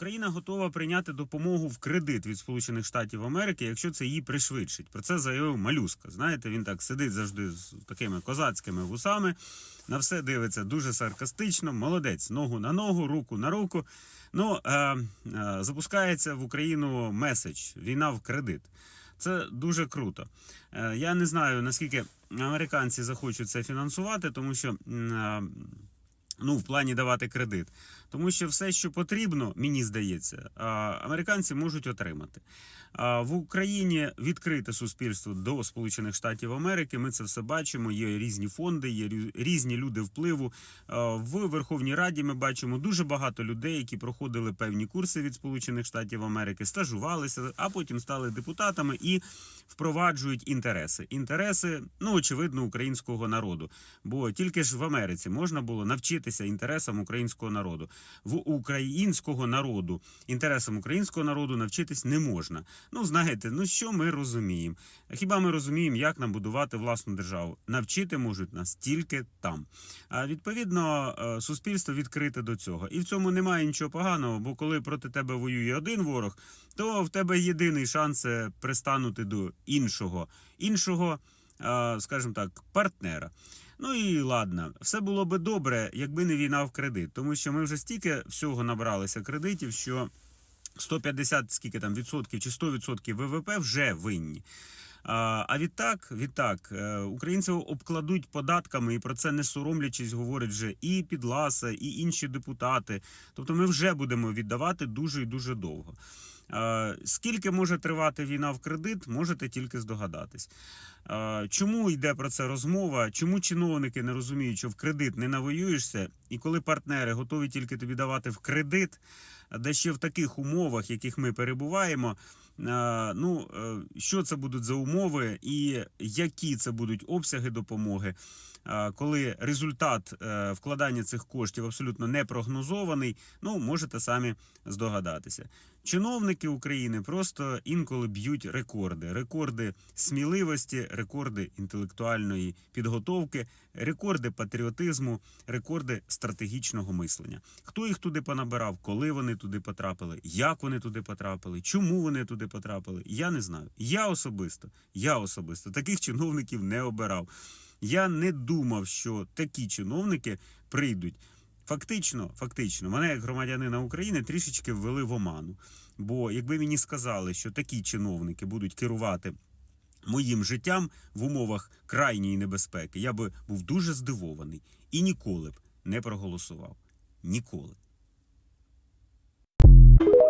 Україна готова прийняти допомогу в кредит від Сполучених Штатів Америки, якщо це її пришвидшить. Про це заявив Малюска. Знаєте, він так сидить завжди з такими козацькими вусами. На все дивиться дуже саркастично. Молодець, ногу на ногу, руку на руку. Ну е, е, запускається в Україну меседж війна в кредит. Це дуже круто. Е, Я не знаю наскільки американці захочуть це фінансувати, тому що е, ну, в плані давати кредит. Тому що все, що потрібно, мені здається, американці можуть отримати. В Україні відкрите суспільство до Сполучених Штатів Америки. Ми це все бачимо. Є різні фонди, є різні люди впливу. В Верховній Раді ми бачимо дуже багато людей, які проходили певні курси від Сполучених Штатів Америки, стажувалися, а потім стали депутатами і впроваджують інтереси. Інтереси, ну очевидно, українського народу. Бо тільки ж в Америці можна було навчитися інтересам українського народу. В українського народу інтересам українського народу навчитись не можна. Ну знаєте, ну що ми розуміємо? Хіба ми розуміємо, як нам будувати власну державу? Навчити можуть нас тільки там. А відповідно, е, суспільство відкрите до цього, і в цьому немає нічого поганого, бо коли проти тебе воює один ворог, то в тебе єдиний шанс пристанути до іншого, іншого, е, скажімо так, партнера. Ну і ладно, все було би добре, якби не війна в кредит, тому що ми вже стільки всього набралися кредитів, що 150 скільки там відсотків чи 100 відсотків ВВП вже винні. А а відтак, відтак, е, українців обкладуть податками, і про це не соромлячись, говорять вже і Підласа, і інші депутати. Тобто, ми вже будемо віддавати дуже і дуже довго. Е, Скільки може тривати війна в кредит, можете тільки здогадатись. Е, Чому йде про це розмова? Чому чиновники не розуміють, що в кредит не навоюєшся, і коли партнери готові тільки тобі давати в кредит, де ще в таких умовах, яких ми перебуваємо, е, ну е, що це будуть за умови, і які це будуть обсяги допомоги, е, коли результат вкладання цих коштів абсолютно не прогнозований, ну можете самі здогадатися. Чиновники України просто інколи б'ють рекорди: рекорди сміливості, рекорди інтелектуальної підготовки, рекорди патріотизму, рекорди стратегічного мислення. Хто їх туди понабирав, коли вони туди потрапили, як вони туди потрапили, чому вони туди потрапили? Я не знаю. Я особисто, я особисто таких чиновників не обирав. Я не думав, що такі чиновники прийдуть. Фактично, фактично, мене як громадянина України трішечки ввели в оману. Бо якби мені сказали, що такі чиновники будуть керувати моїм життям в умовах крайньої небезпеки, я би був дуже здивований і ніколи б не проголосував. Ніколи. you